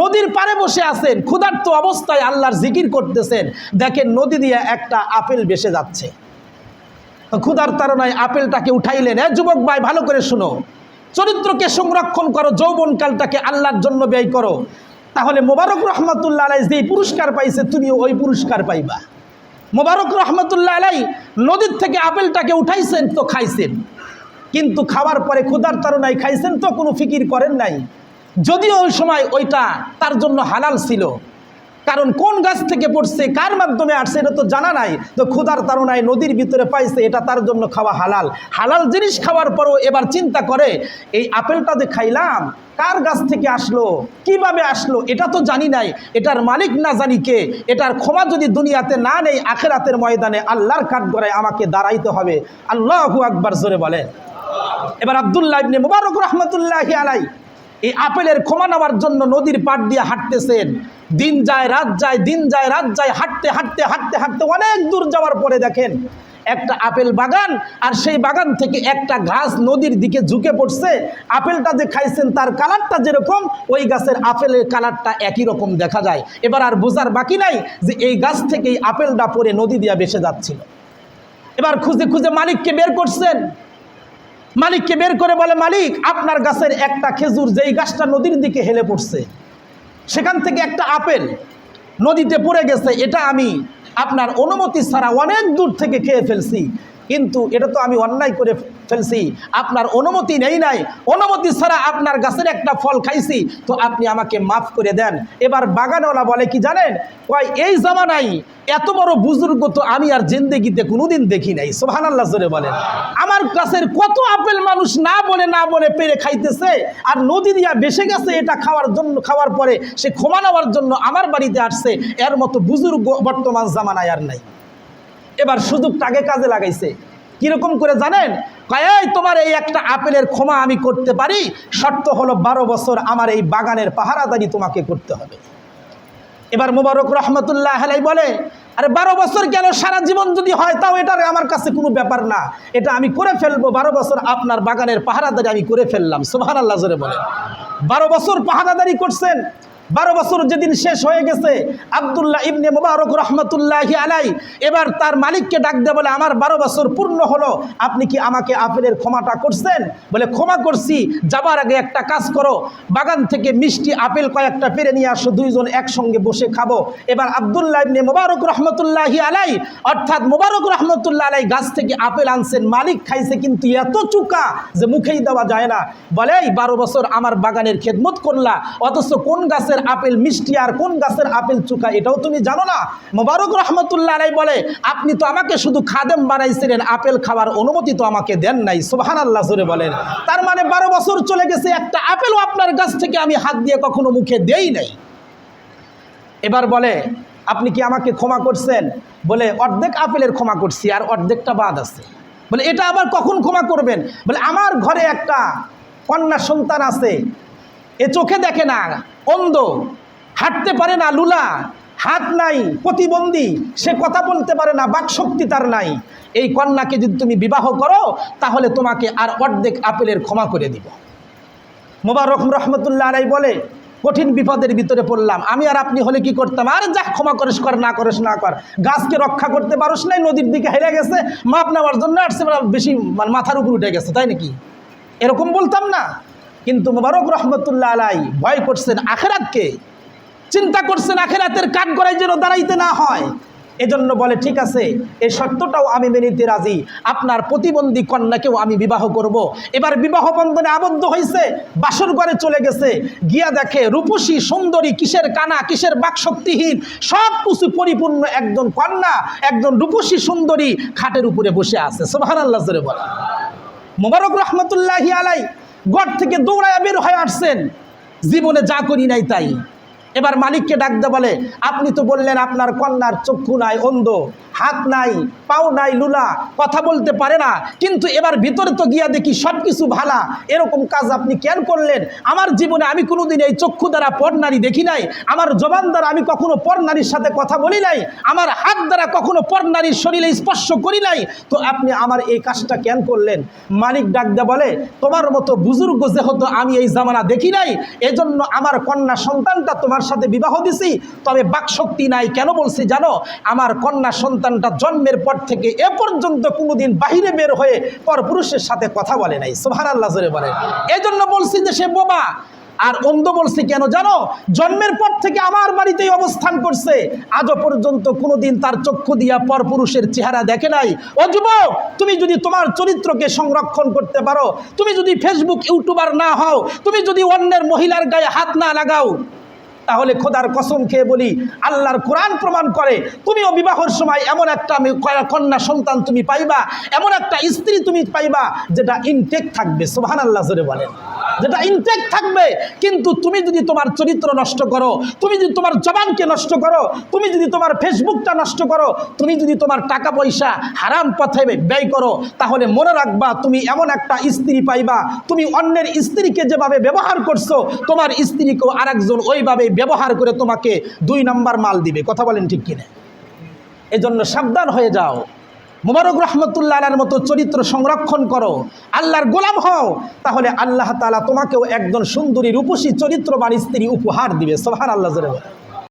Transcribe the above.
নদীর পারে বসে আছেন, ক্ষুধার্ত অবস্থায় আল্লাহর জিকির করতেছেন। দেখেন নদী দিয়ে একটা আপেল বেসে যাচ্ছে। ক্ষুধার তারনায় আপেলটাকে উঠাইলেন। এ যুবক ভাই, ভালো করে শুনো। চরিত্রকে সংরক্ষণ করো, যৌবনকালটাকে আল্লাহর জন্য ব্যয় করো। তাহলে মোবারক রহমতুল্লাহ আলাই যে পুরস্কার পাইছে, তুমিও ওই পুরস্কার পাইবা। মোবারক রহমতুল্লাহ আলাই নদীর থেকে আপেলটাকে উঠাইছেন তো খাইছেন। কিন্তু খাওয়ার পরে ক্ষুধার তারনায় খাইছেন তো কোনো ফিকির করেন নাই। যদিও ওই সময় ওইটা তার জন্য হালাল ছিল। কারণ কোন গাছ থেকে পড়ছে, কার মাধ্যমে আসছে, এটা তো জানা নাই। তো ক্ষুধার তারনায় নদীর ভিতরে পাইছে, এটা তার জন্য খাওয়া হালাল। হালাল জিনিস খাওয়ার পরও এবার চিন্তা করে, এই আপেলটা যে খাইলাম, কার গাছ থেকে আসলো, কীভাবে আসলো, এটা তো জানি নাই। এটার মালিক না জানি কে, এটার ক্ষমা যদি দুনিয়াতে না নেই, আখেরাতের ময়দানে আল্লাহর কাঠ গড়ায় আমাকে দাঁড়াইতে হবে। আল্লাহু আকবার জোরে বলে। এবার আবদুল্লাহ মুবারক রহমতুল্লাহ আলাই এই আপেলের ক্ষমা নেওয়ার জন্য নদীর পাড় দিয়ে হাঁটতেছেন। দিন যায়, রাত যায়, দিন যায়, রাত যায়, হাঁটতে হাঁটতে হাঁটতে হাঁটতে অনেক দূর যাওয়ার পরে দেখেন একটা আপেল বাগান আর সেই বাগান থেকে একটা গাছ নদীর দিকে ঝুঁকে পড়ছে। আপেলটা যে খাইছেন তার কালারটা যেরকম, ওই গাছের আপেলের কালারটা একই রকম দেখা যায়। এবার আর বোঝার বাকি নাই যে এই গাছ থেকেই আপেলটা পরে নদী দিয়ে বেসে যাচ্ছিল। এবার খুঁজে খুঁজে মালিককে বের করছেন। মালিককে বের করে বলে, মালিক, আপনার গাছের একটা খেজুর যেই গাছটা নদীর দিকে হেলে পড়ছে, সেখান থেকে একটা আপেল নদীতে পড়ে গেছে, এটা আমি আপনার অনুমতি ছাড়া অনেক দূর থেকে খেয়ে ফেলছি। কিন্তু এটা তো আমি অন্যায় করে ফেলছি। আপনার অনুমতি নেই নাই। অনুমতি ছাড়া আপনার গাছের একটা ফল খাইছি। তো আপনি আমাকে মাফ করে দেন। এবার বাগানওয়ালা বলে কি জানেন? কয়, এই জামানাই এত বড় বুজুর্গ তো আমি আর জিন্দেগিতে কোনোদিন দেখি নাই। সোহান আল্লাহ জোরে বলেন। আমার গাছের কত আপেল মানুষ না বলে না বলে পেরে খাইতেছে, আর নদী দিয়া বেসে গেছে এটা খাওয়ার জন্য, খাওয়ার পরে সে ক্ষমা নেওয়ার জন্য আমার বাড়িতে আসছে, এর মতো বুজুর্গ বর্তমান জামানায় আর নাই। এবার সুযোগটাকে কাজে লাগাইছে। কীরকম করে জানেন? কয় তোমার এই একটা আপেলের ক্ষমা আমি করতে পারি। শর্ত হলো বারো বছর আমার এই বাগানের পাহারাদারি তোমাকে করতে হবে। এবার মুবারক রহমতুল্লাহ আলাই বলে, আরে বারো বছর গেল সারা জীবন যদি হয়, তাও এটার আমার কাছে কোনো ব্যাপার না। এটা আমি করে ফেলব। বারো বছর আপনার বাগানের পাহারাদারি আমি করে ফেললাম। সুবাহান আল্লাহ বলে বারো বছর পাহারাদারি করছেন বারো বছর যেদিন শেষ হয়ে গেছে, আবদুল্লাহ ইবনে মুবারক রহমতুল্লাহ আলাই এবার তার মালিককে ডাক দিয়ে বলে, আমার বারো বছর পূর্ণ হলো, আপনি কি আমাকে আপেলের ক্ষমাটা করছেন? বলে, ক্ষমা করছি, যাবার আগে একটা কাজ করো, বাগান থেকে মিষ্টি আপেল কয়েকটা পেরে নিয়ে আসো, দুইজন একসঙ্গে বসে খাব। এবার আবদুল্লাহ ইবনে মুবারক রহমতুল্লাহ আলাই অর্থাৎ মুবারক রহমতুল্লাহ আলাই গাছ থেকে আপেল আনছেন, মালিক খাইছে কিন্তু এত চুকা যে মুখেই দেওয়া যায় না। বলে, এই বারো বছর আমার বাগানের খেদমত করলা, অথচ কোন গাছের আপেল মিষ্টি আর কোন গাছের আপেল চুকা, এটাও তুমি জানো না? মোবারক রহমতুল্লাহ আলাই বলে, আপনি তো আমাকে শুধু খাদেম বানাইছিলেন, আপেল খাওয়ার অনুমতি তো আমাকে দেন নাই সুবাহান আল্লাহ জোরে বলেন। তার মানে বারো বছর চলে গেছে, একটা আপেলও আপনার গাছ থেকে আমি হাত দিয়ে কখনো মুখে দেই নাই। এবার বলে, আপনি কি আমাকে ক্ষমা করছেন? বলে, অর্ধেক আপেলের ক্ষমা করছি আর অর্ধেকটা বাদ আছে। বলে, এটা আবার কখন ক্ষমা করবেন? বলে, আমার ঘরে একটা কন্যা সন্তান আছে, এ চোখে দেখে না অন্ধ, হাঁটতে পারে না লুলা, হাত নাই, প্রতিবন্ধী, সে কথা বলতে পারে না, বাকশক্তি তার নাই। এই কন্যাকে যদি তুমি বিবাহ করো, তাহলে তোমাকে আর অর্ধেক আপেলের ক্ষমা করে দিব। মোবারক রহমতুল্লাহ আলাই বলে, কঠিন বিপদের ভিতরে পড়লাম। আমি আর আপনি হলে কি করতাম? আর যা, ক্ষমা করিস কর, না করিস না কর। গাছকে রক্ষা করতে পারস নাই, নদীর দিকে হেরে গেছে, মাপ নেওয়ার জন্য আসছে, বেশি মানে মাথার উপর উঠে গেছে, তাই নাকি? এরকম বলতাম না। কিন্তু মোবারক রহমতুল্লাহ আলাই ভয় করছেন আখেরাতকে। চিন্তা করছেন আখেরাতের কাঠ গড়াই যেন দাঁড়াইতে না হয়। এজন্য বলে, ঠিক আছে এই শর্তটাও আমি মেনে নিতে রাজি। আপনার প্রতিবন্ধী কন্যাকেও আমি বিবাহ করব। এবার বিবাহ বন্ধনে আবদ্ধ হয়েছে বাসর ঘরে চলে গেছে। গিয়া দেখে রূপসী, সুন্দরী, কিসের কানা, কিসের বাকশক্তিহীন, সব কিছু পরিপূর্ণ একজন কন্যা, একজন রূপসী, সুন্দরী খাটের উপরে বসে আছে। সোহান আল্লাহ বলা মোবারক রহমতুল্লাহি আলাই গড় থেকে দৌড়ায় বের হয়ে আসছেন। জীবনে যা করি নাই তাই। এবার মালিককে ডাকতে বলে, আপনি তো বললেন আপনার কন্যার চক্ষু নাই, অন্ধ। হাত নাই, পাও নাই, লুলা, কথা বলতে পারে না। কিন্তু এবার ভিতরে তো গিয়া দেখি সব কিছু ভালা। এরকম কাজ আপনি কেন করলেন? আমার জীবনে আমি কোনোদিন এই চক্ষু দ্বারা পর নারী দেখি নাই। আমার জবান দ্বারা আমি কখনো পর নারীর সাথে কথা বলি নাই। আমার হাত দ্বারা কখনো পর নারীর শরীরে স্পর্শ করি নাই। তো আপনি আমার এই কাজটা কেন করলেন? মালিক ডাকদা বলে, তোমার মতো বুজুর্গ যেহেতু আমি এই জামানা দেখি নাই, এজন্য আমার কন্যা সন্তানটা তোমার সাথে বিবাহ দিছি। তবে বাকশক্তি নাই কেন বলছি জানো? আমার কন্যা সন্তানটা জন্মের পর থেকে এ পর্যন্ত কোনোদিন বাহিরে বের হয়ে পর পুরুষের সাথে কথা বলে নাই। সোহার আল্লাহ জোরে বলে এজন্য বলছি যে সে বোবা। আর অন্ধ বলছি কেন জানো? জন্মের পর থেকে আমার বাড়িতেই অবস্থান করছে। আজও পর্যন্ত কোনোদিন তার চক্ষু দিয়া পর পুরুষের চেহারা দেখে নাই। ও যুবক, তুমি যদি তোমার চরিত্রকে সংরক্ষণ করতে পারো, তুমি যদি ফেসবুক ইউটিউবার না হও, তুমি যদি অন্যের মহিলার গায়ে হাত না লাগাও তাহলে খোদার কসম খেয়ে বলি, আল্লাহর কোরআন প্রমাণ করে, তুমিও বিবাহর সময় এমন একটা কন্যা সন্তান তুমি পাইবা, এমন একটা স্ত্রী তুমি পাইবা, যেটা ইনটেক থাকবে সোহান আল্লাহ জোরে বলেন। যেটা ইনটেক থাকবে, কিন্তু তুমি যদি তোমার চরিত্র নষ্ট করো, তুমি যদি তোমার জবানকে নষ্ট করো, তুমি যদি তোমার ফেসবুকটা নষ্ট করো, তুমি যদি তোমার টাকা পয়সা হারাম পথে ব্যয় করো, তাহলে মনে রাখবা তুমি এমন একটা স্ত্রী পাইবা। তুমি অন্যের স্ত্রীকে যেভাবে ব্যবহার করছ, তোমার স্ত্রীকেও আরেকজন ওইভাবে ব্যবহার করে তোমাকে দুই নাম্বার মাল দিবে। কথা বলেন ঠিক কিনা? এজন্য সাবধান হয়ে যাও। মুবারক রহমতুল্লাহর মতো চরিত্র সংরক্ষণ করো। আল্লাহর গোলাম হও। তাহলে আল্লাহ তালা তোমাকেও একজন সুন্দরী রূপসী চরিত্রবান স্ত্রী উপহার দিবে। সোহার আল্লাহ জোরে।